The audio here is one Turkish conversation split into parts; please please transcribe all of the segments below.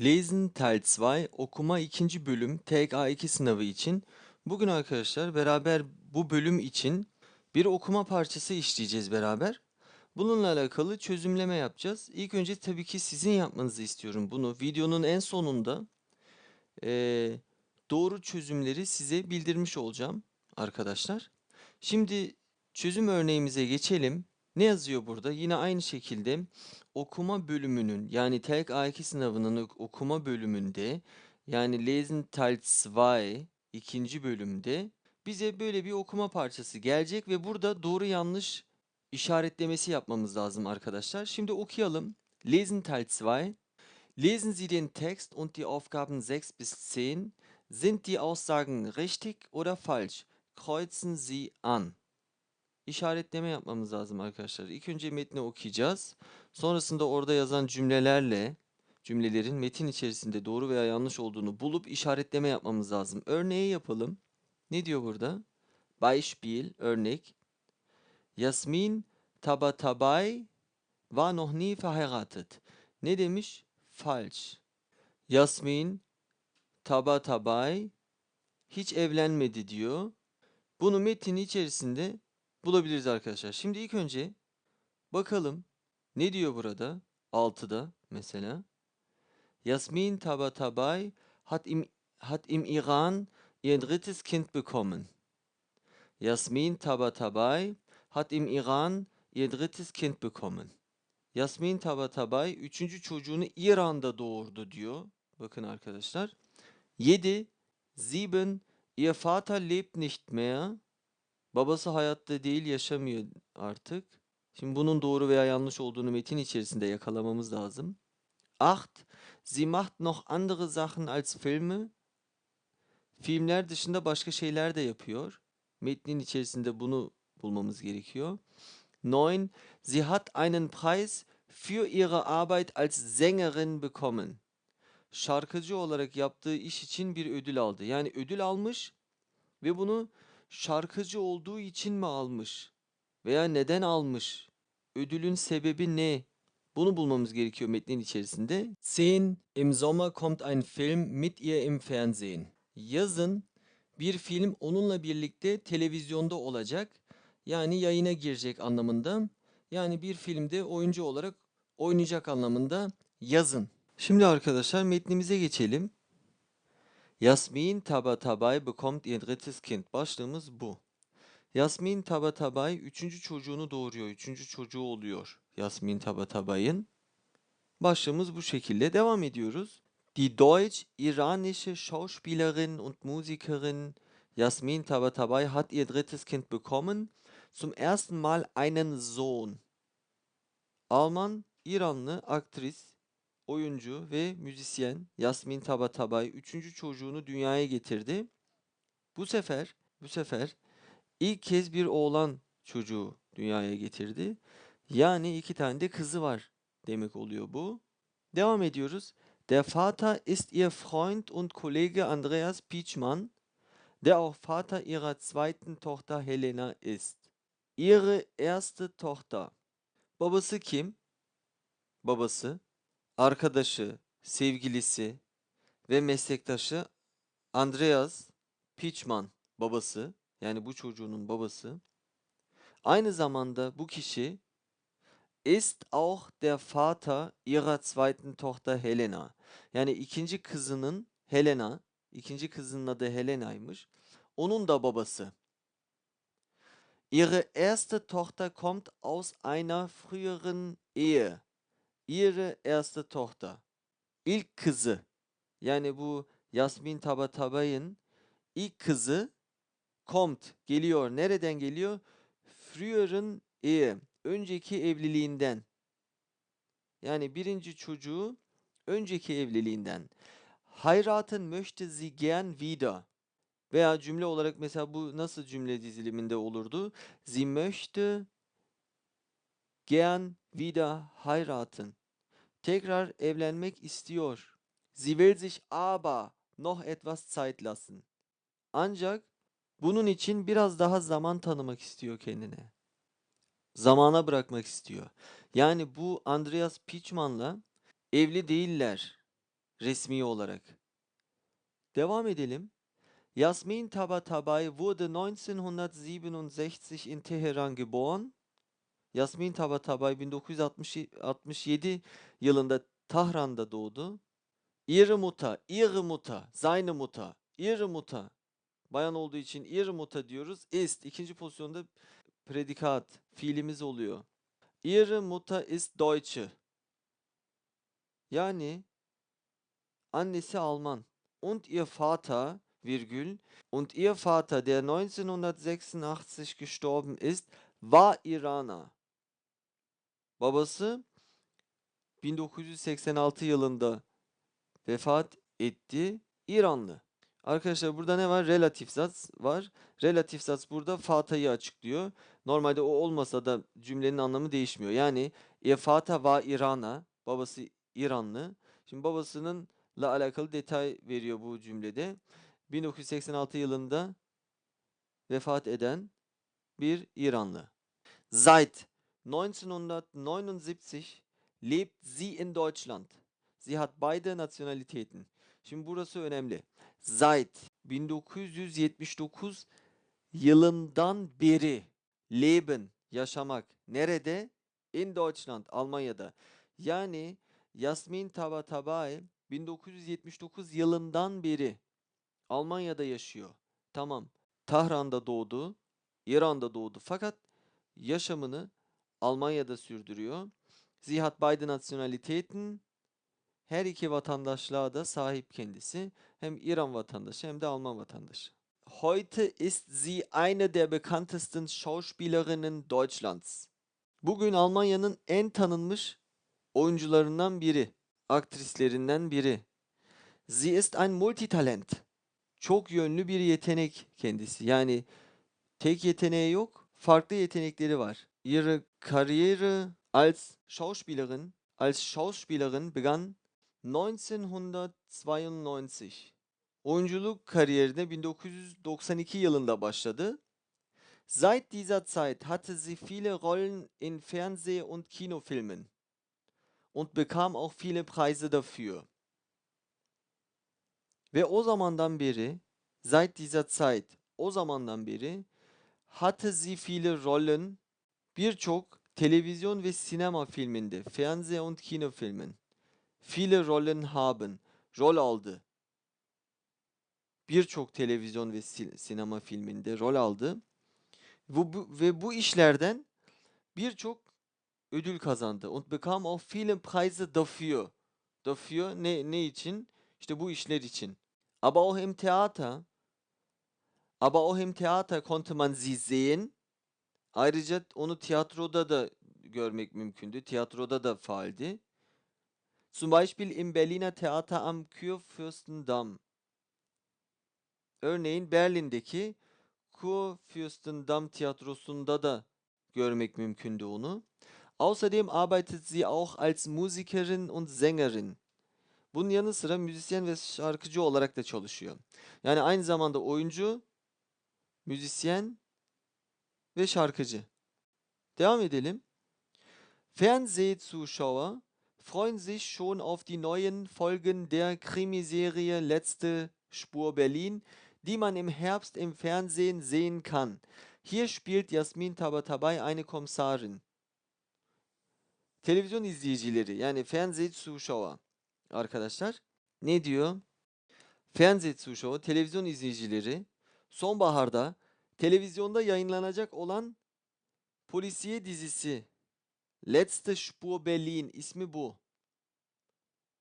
Lesen Teil 2 okuma ikinci bölüm TK2 sınavı için bugün arkadaşlar beraber bu bölüm için bir okuma parçası işleyeceğiz beraber. Bununla alakalı çözümleme yapacağız. İlk önce tabii ki sizin yapmanızı istiyorum bunu. Videonun en sonunda eee, doğru çözümleri size bildirmiş olacağım arkadaşlar. Şimdi çözüm örneğimize geçelim. Ne yazıyor burada? Yine aynı şekilde okuma bölümünün yani TELK A2 sınavının ok- okuma bölümünde yani Lesen Teil 2 ikinci bölümde bize böyle bir okuma parçası gelecek ve burada doğru yanlış işaretlemesi yapmamız lazım arkadaşlar. Şimdi okuyalım. Lesen Teil 2. Lesen Sie den Text und die Aufgaben 6 bis 10. Sind die Aussagen richtig oder falsch? Kreuzen Sie an. İşaretleme yapmamız lazım arkadaşlar. İlk önce metni okuyacağız. Sonrasında orada yazan cümlelerle cümlelerin metin içerisinde doğru veya yanlış olduğunu bulup işaretleme yapmamız lazım. Örneği yapalım. Ne diyor burada? Beispiel, örnek. Yasmin Tabatabay war noch nie verheiratet. Ne demiş? Falsch. Yasmin Tabatabay hiç evlenmedi diyor. Bunu metin içerisinde bulabiliriz arkadaşlar. Şimdi ilk önce bakalım ne diyor burada? 6'da mesela. Yasmin Tabatabay hat im, hat im Iran ihr drittes Kind bekommen. Yasmin Tabatabay hat im Iran ihr drittes Kind bekommen. Yasmin Tabatabay üçüncü çocuğunu İran'da doğurdu diyor. Bakın arkadaşlar. 7. Sieben. Ihr Vater lebt nicht mehr. Babası hayatta değil, yaşamıyor artık. Şimdi bunun doğru veya yanlış olduğunu metin içerisinde yakalamamız lazım. 8. Sie macht noch andere Sachen als Filme. Filmler dışında başka şeyler de yapıyor. Metnin içerisinde bunu bulmamız gerekiyor. 9. Sie hat einen Preis für ihre Arbeit als Sängerin bekommen. Şarkıcı olarak yaptığı iş için bir ödül aldı. Yani ödül almış ve bunu şarkıcı olduğu için mi almış? Veya neden almış? Ödülün sebebi ne? Bunu bulmamız gerekiyor metnin içerisinde. 10. Im Sommer kommt ein Film mit ihr im Fernsehen. Yazın bir film onunla birlikte televizyonda olacak. Yani yayına girecek anlamında. Yani bir filmde oyuncu olarak oynayacak anlamında yazın. Şimdi arkadaşlar metnimize geçelim. Yasmin Tabatabay bekommt ihr drittes Kind. Başlığımız bu. Yasmin Tabatabay üçüncü çocuğunu doğuruyor. Üçüncü çocuğu oluyor Yasmin Tabatabay'ın. Başlığımız bu şekilde. Devam ediyoruz. Die deutsch-iranische Schauspielerin und Musikerin Yasmin Tabatabay hat ihr drittes Kind bekommen. Zum ersten Mal einen Sohn. Alman, İranlı aktris, oyuncu ve müzisyen Yasmin Tabatabay üçüncü çocuğunu dünyaya getirdi. Bu sefer, bu sefer ilk kez bir oğlan çocuğu dünyaya getirdi. Yani iki tane de kızı var demek oluyor bu. Devam ediyoruz. Der Vater ist ihr Freund und Kollege Andreas Pietschmann, der auch Vater ihrer zweiten Tochter Helena ist. Ihre erste Tochter. Babası kim? Babası arkadaşı, sevgilisi ve meslektaşı Andreas Pichman babası yani bu çocuğunun babası. Aynı zamanda bu kişi ist auch der Vater ihrer zweiten Tochter Helena. Yani ikinci kızının Helena, ikinci kızının adı Helena'ymış. Onun da babası. Ihre erste Tochter kommt aus einer früheren Ehe. Ihre erste Tochter. İlk kızı. Yani bu Yasmin Tabatabay'ın ilk kızı kommt geliyor. Nereden geliyor? Früheren Ehe. Önceki evliliğinden. Yani birinci çocuğu önceki evliliğinden. Heiraten möchte sie gern wieder. Veya cümle olarak mesela bu nasıl cümle diziliminde olurdu? Sie möchte gern wieder heiraten. Tekrar evlenmek istiyor. Sie will sich aber noch etwas Zeit lassen. Ancak bunun için biraz daha zaman tanımak istiyor kendine. Zamana bırakmak istiyor. Yani bu Andreas Pichman'la evli değiller. resmi olarak. Devam edelim. Yasmin Tabatabai wurde 1967 in Teheran geboren. Yasmin Tabatabai 1967 yılında Tahran'da doğdu. Seine Mutter, ihre Mutter. Bayan olduğu için ihre Mutter diyoruz. Ist ikinci pozisyonda predikat, fiilimiz oluyor. Ihre Mutter ist Deutsche. Yani annesi Alman. Und ihr Vater, virgül, und ihr Vater, der 1986 gestorben ist, war Iraner. Babası 1986 yılında vefat etti. İranlı. Arkadaşlar burada ne var? Relatif zat var. Relatif zat burada fatayı açıklıyor. Normalde o olmasa da cümlenin anlamı değişmiyor. Yani ihr Vater war Iraner. Babası İranlı. Şimdi babasının la alakalı detay veriyor bu cümlede. 1986 yılında vefat eden bir İranlı. Seit 1979 lebt sie in Deutschland. Sie hat beide Nationalitäten. Şimdi burası önemli. Seit 1979 yılından beri leben yaşamak nerede? In Deutschland, Almanya'da. Yani Yasmin Tabatabai 1979 yılından beri Almanya'da yaşıyor. Tamam. Tahran'da doğdu. İran'da doğdu. Fakat yaşamını Almanya'da sürdürüyor. Sie hat beide Nationalitäten. Her iki vatandaşlığa da sahip kendisi. Hem İran vatandaşı hem de Alman vatandaşı. Heute ist sie eine der bekanntesten Schauspielerinnen Deutschlands. Bugün Almanya'nın en tanınmış oyuncularından biri, aktrislerinden biri. Sie ist ein Multitalent. Çok yönlü bir yetenek kendisi. Yani tek yeteneği yok, farklı yetenekleri var. Ihre Karriere als Schauspielerin, als Schauspielerin begann 1992. Oyunculuk kariyerine 1992 yılında başladı. Seit dieser Zeit hatte sie viele Rollen in Fernseh- und Kinofilmen und bekam auch viele Preise dafür. Ve o zamandan beri, seit dieser Zeit, o zamandan beri hatte sie viele Rollen, birçok televizyon ve sinema filminde, Fernseh- und Kinofilmen, viele Rollen haben, rol aldı. Birçok televizyon ve si- sinema filminde rol aldı. Bu, bu- ve bu işlerden birçok ödül kazandı. Und bekam auch viele Preise dafür. Dafür ne, ne için? İşte bu işler için. Aber auch im Theater, aber auch im Theater konnte man sie sehen. Ayrıca onu tiyatroda da görmek mümkündü. Tiyatroda da faaldi. Zum Beispiel im Berliner Theater am Kurfürstendamm. Örneğin Berlin'deki Kurfürstendamm tiyatrosunda da görmek mümkündü onu. Außerdem arbeitet sie auch als Musikerin und Sängerin. Bunun yanı sıra müzisyen ve şarkıcı olarak da çalışıyor. Yani aynı zamanda oyuncu, müzisyen ve şarkıcı. Devam edelim. Fernsehzuschauer freuen sich schon auf die neuen Folgen der Krimiserie Letzte Spur Berlin, die man im Herbst im Fernsehen sehen kann. Hier spielt Jasmin Tabatabai eine Kommissarin. Televizyon izleyicileri yani Fernsehzuschauer arkadaşlar ne diyor? Fernsehzuschauer televizyon izleyicileri sonbaharda televizyonda yayınlanacak olan polisiye dizisi Letzte Spur Berlin ismi bu.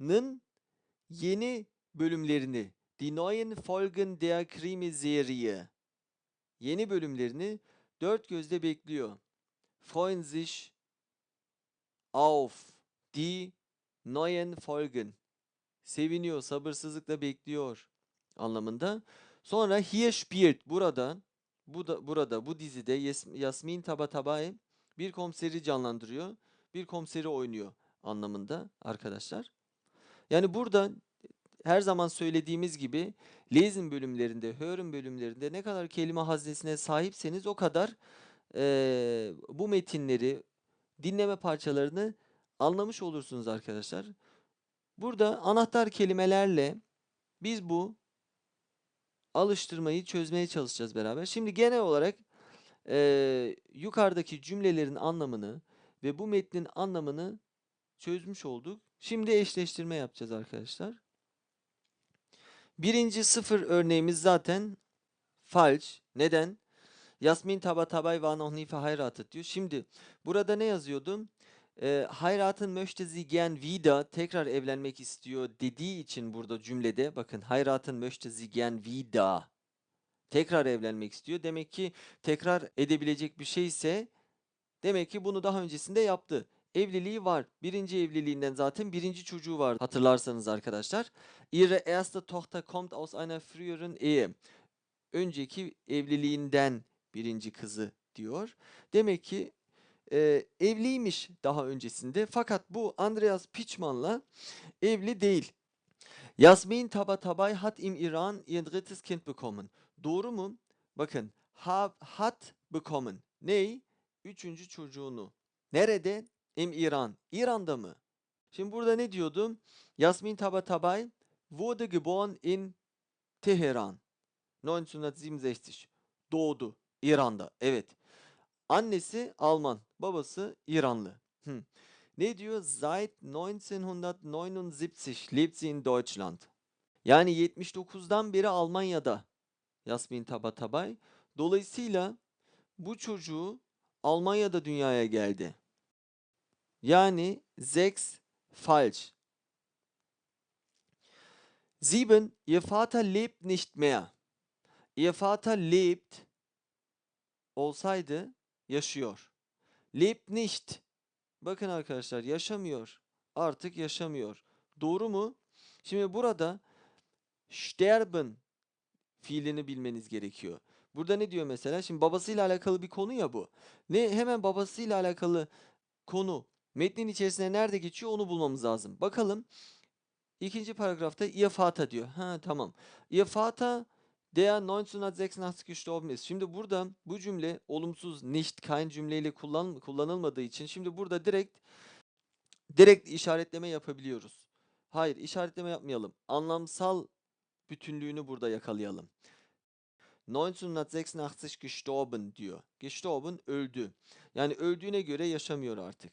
Nın yeni bölümlerini Die neuen Folgen der Krimiserie yeni bölümlerini dört gözle bekliyor. Freuen sich auf die neuen Folgen. Seviniyor, sabırsızlıkla bekliyor anlamında. Sonra hier spielt burada bu da burada bu dizide Yas- Yasmin Tabatabai bir komiseri canlandırıyor. Bir komiseri oynuyor anlamında arkadaşlar. Yani burada her zaman söylediğimiz gibi lesen bölümlerinde, hören bölümlerinde ne kadar kelime haznesine sahipseniz o kadar eee, bu metinleri, dinleme parçalarını anlamış olursunuz arkadaşlar. Burada anahtar kelimelerle biz bu alıştırmayı çözmeye çalışacağız beraber. Şimdi genel olarak eee, yukarıdaki cümlelerin anlamını ve bu metnin anlamını çözmüş olduk. Şimdi eşleştirme yapacağız arkadaşlar. Birinci sıfır örneğimiz zaten falsch. Neden? Yasmin Taba Tabay war noch nie verheiratet diyor. Şimdi burada ne yazıyordu? Eee sie gern wieder tekrar evlenmek istiyor dediği için burada cümlede bakın heiraten möchte sie gern wieder tekrar evlenmek istiyor. Demek ki tekrar edebilecek bir şeyse demek ki bunu daha öncesinde yaptı. Evliliği var. Birinci evliliğinden zaten birinci çocuğu var hatırlarsanız arkadaşlar. Ihre erste Tochter kommt aus einer früheren Ehe. Önceki evliliğinden birinci kızı diyor. Demek ki e, evliymiş daha öncesinde. Fakat bu Andreas Pichman'la evli değil. Yasmin Tabatabay hat im Iran ihr drittes Kind bekommen. Doğru mu? Bakın ha, hat bekommen. Ney? Üçüncü çocuğunu. Nerede? Im İran. İran'da mı? Şimdi burada ne diyordum? Yasmin Tabatabay wurde geboren in Teheran. 1967. Doğdu. İran'da. Evet. Annesi Alman, babası İranlı. Hı. Ne diyor? Seit 1979 lebt sie in Deutschland. Yani 79'dan beri Almanya'da Yasmin Tabatabay. Dolayısıyla bu çocuğu Almanya'da dünyaya geldi. Yani sechs falsch. Sieben, ihr Vater lebt nicht mehr. Ihr Vater lebt olsaydı yaşıyor. Lebt nicht. Bakın arkadaşlar yaşamıyor. Artık yaşamıyor. Doğru mu? Şimdi burada sterben fiilini bilmeniz gerekiyor. Burada ne diyor mesela? Şimdi babasıyla alakalı bir konu ya bu. Ne hemen babasıyla alakalı konu metnin içerisinde nerede geçiyor onu bulmamız lazım. Bakalım. İkinci paragrafta Vater diyor. Ha tamam. Vater der 1986 gestorben ist. Şimdi burada bu cümle olumsuz nicht kein cümleyle kullan, kullanılmadığı için şimdi burada direkt direkt işaretleme yapabiliyoruz. Hayır, işaretleme yapmayalım. Anlamsal bütünlüğünü burada yakalayalım. 1986 gestorben diyor. Gestorben öldü. Yani öldüğüne göre yaşamıyor artık.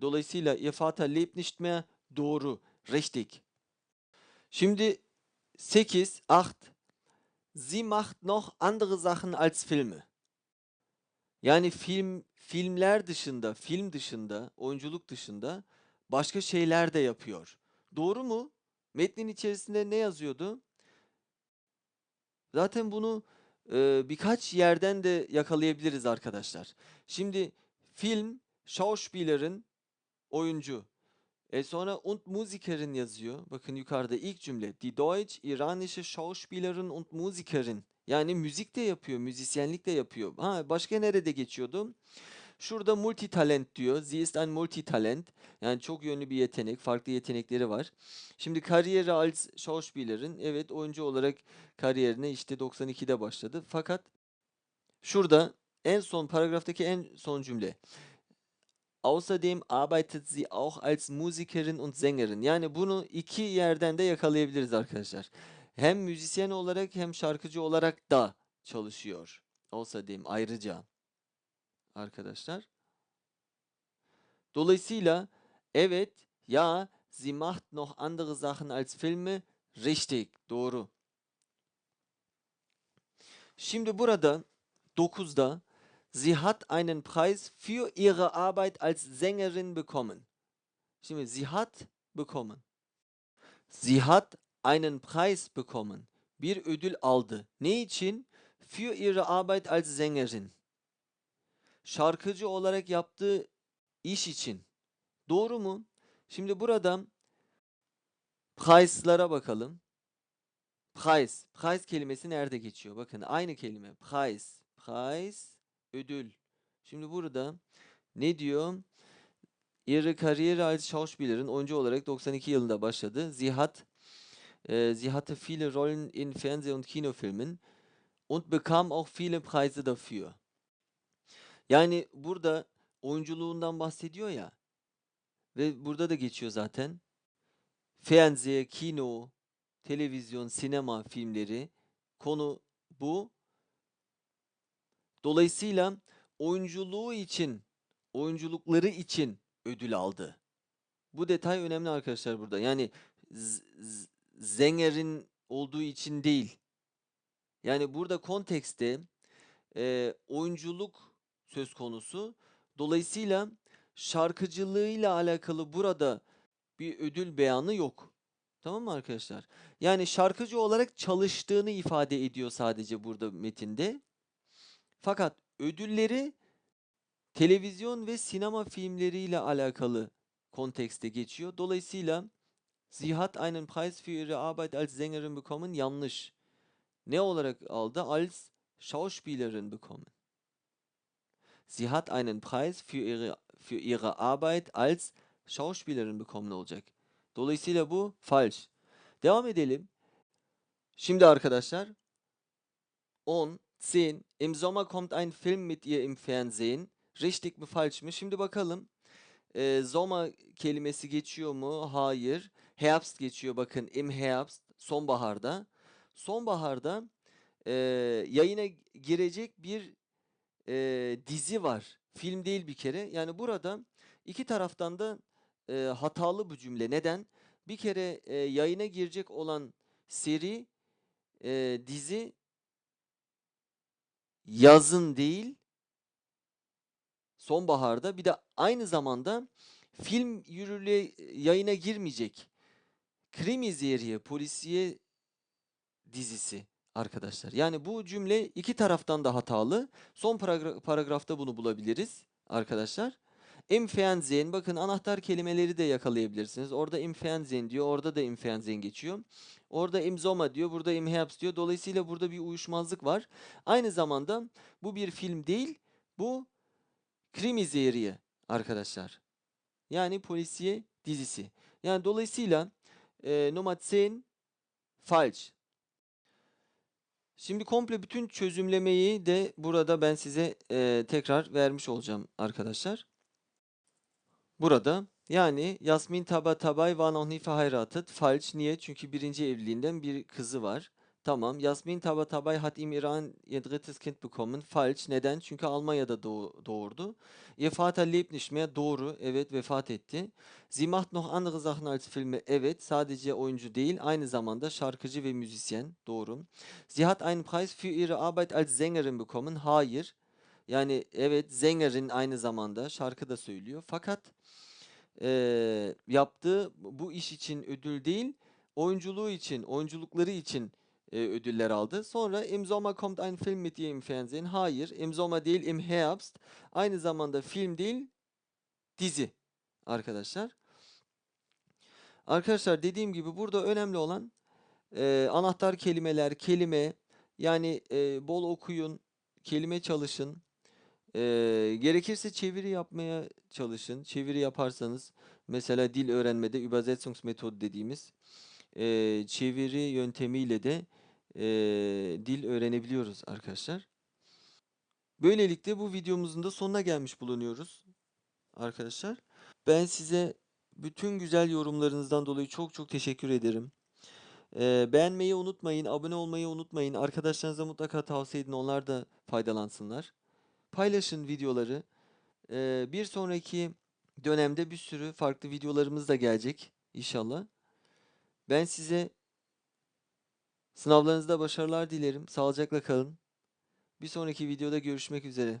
Dolayısıyla ihr lebt nicht mehr doğru, richtig. Şimdi 8, 8 Sie macht noch andere Sachen als Filme. Yani film filmler dışında, film dışında, oyunculuk dışında başka şeyler de yapıyor. Doğru mu? Metnin içerisinde ne yazıyordu? Zaten bunu e, birkaç yerden de yakalayabiliriz arkadaşlar. Şimdi film, Schauspieler'in oyuncu. E sonra und Musikerin yazıyor. Bakın yukarıda ilk cümle. Die Deutsch-iranische Schauspielerin und Musikerin. Yani müzik de yapıyor, müzisyenlik de yapıyor. Ha başka nerede geçiyordu? Şurada multitalent diyor. Sie ist ein Multitalent. Yani çok yönlü bir yetenek, farklı yetenekleri var. Şimdi kariyeri als Schauspielerin evet oyuncu olarak kariyerine işte 92'de başladı. Fakat şurada en son paragraftaki en son cümle. Außerdem arbeitet sie auch als Musikerin und Sängerin. Yani bunu iki yerden de yakalayabiliriz arkadaşlar. Hem müzisyen olarak hem şarkıcı olarak da çalışıyor. Außerdem ayrıca arkadaşlar. Dolayısıyla evet ya sie macht noch andere Sachen als Filme. Richtig. Doğru. Şimdi burada 9'da Sie hat einen Preis für ihre Arbeit als Sängerin bekommen. Sie hat bekommen. Sie hat einen Preis bekommen. Bir ödül aldı. Ne için? Für ihre Arbeit als Sängerin. Şarkıcı olarak yaptığı iş için. Doğru mu? Şimdi burada price'lara bakalım. Price. Price kelimesi nerede geçiyor? Bakın aynı kelime. Price. Price ödül. Şimdi burada ne diyor? Ihre Karriere als Schauspielerin oyuncu olarak 92 yılında başladı. Sie hat äh, sie hatte viele Rollen in Fernseh- und Kinofilmen und bekam auch viele Preise dafür. Yani burada oyunculuğundan bahsediyor ya ve burada da geçiyor zaten. Fernseh, kino, televizyon, sinema filmleri. Konu bu. Dolayısıyla oyunculuğu için, oyunculukları için ödül aldı. Bu detay önemli arkadaşlar burada. Yani Zenger'in olduğu için değil. Yani burada kontekste e, oyunculuk söz konusu. Dolayısıyla şarkıcılığıyla alakalı burada bir ödül beyanı yok. Tamam mı arkadaşlar? Yani şarkıcı olarak çalıştığını ifade ediyor sadece burada metinde. Fakat ödülleri televizyon ve sinema filmleriyle alakalı kontekste geçiyor. Dolayısıyla Sie einen Preis für ihre Arbeit als Sängerin bekommen. Yanlış. Ne olarak aldı? Als Schauspielerin bekommen. Sie hat einen Preis für ihre für ihre Arbeit als Schauspielerin bekommen olacak. Dolayısıyla bu falsch. Devam edelim. Şimdi arkadaşlar 10, 10. Im Sommer kommt ein Film mit ihr im Fernsehen. Richtig mi falsch mı? Şimdi bakalım. Ee, Sommer kelimesi geçiyor mu? Hayır. Herbst geçiyor bakın. Im Herbst. Sonbaharda. Sonbaharda e, yayına girecek bir e, dizi var. Film değil bir kere. Yani burada iki taraftan da e, hatalı bu cümle. Neden? Bir kere e, yayına girecek olan seri e, dizi yazın değil sonbaharda bir de aynı zamanda film yürürlüğe yayına girmeyecek. Krimi Zeriye polisiye dizisi arkadaşlar. Yani bu cümle iki taraftan da hatalı. Son paragra- paragrafta bunu bulabiliriz arkadaşlar. Im Fernsehen bakın anahtar kelimeleri de yakalayabilirsiniz. Orada im Fernsehen diyor, orada da im Fernsehen geçiyor. Orada im Sommer diyor, burada im Herbst diyor. Dolayısıyla burada bir uyuşmazlık var. Aynı zamanda bu bir film değil, bu krimi seriye arkadaşlar. Yani polisiye dizisi. Yani dolayısıyla e, 10 falsch. Şimdi komple bütün çözümlemeyi de burada ben size e, tekrar vermiş olacağım arkadaşlar. Burada yani Yasmin Tabatabai war noch nie verheiratet. Falsch. Niye? Çünkü birinci evliliğinden bir kızı var. Tamam. Yasmin Tabatabai hat im Iran ihr drittes Kind bekommen. Falsch. Neden? Çünkü Almanya'da doğ- doğurdu. Ihr Vater lebt. Doğru. Evet vefat etti. Sie macht noch andere Sachen als Filme. Evet. Sadece oyuncu değil. Aynı zamanda şarkıcı ve müzisyen. Doğru. Sie hat einen Preis für ihre Arbeit als Sängerin bekommen. Hayır. Yani evet Sängerin aynı zamanda şarkı da söylüyor. Fakat eee, yaptığı bu iş için ödül değil, oyunculuğu için, oyunculukları için e, ödüller aldı. Sonra Im Sommer kommt ein Film mit im Fernsehen. Hayır, Im Sommer değil, Im Herbst. Aynı zamanda film değil, dizi arkadaşlar. Arkadaşlar dediğim gibi burada önemli olan e, anahtar kelimeler, kelime, yani e, bol okuyun, kelime çalışın. E, gerekirse çeviri yapmaya çalışın. Çeviri yaparsanız mesela dil öğrenmede Übersetzungsmethode dediğimiz e, çeviri yöntemiyle de e, dil öğrenebiliyoruz arkadaşlar. Böylelikle bu videomuzun da sonuna gelmiş bulunuyoruz arkadaşlar. Ben size bütün güzel yorumlarınızdan dolayı çok çok teşekkür ederim. Ee, beğenmeyi unutmayın, abone olmayı unutmayın. Arkadaşlarınıza mutlaka tavsiye edin, onlar da faydalansınlar. Paylaşın videoları. Ee, bir sonraki dönemde bir sürü farklı videolarımız da gelecek inşallah. Ben size sınavlarınızda başarılar dilerim. Sağlıcakla kalın. Bir sonraki videoda görüşmek üzere.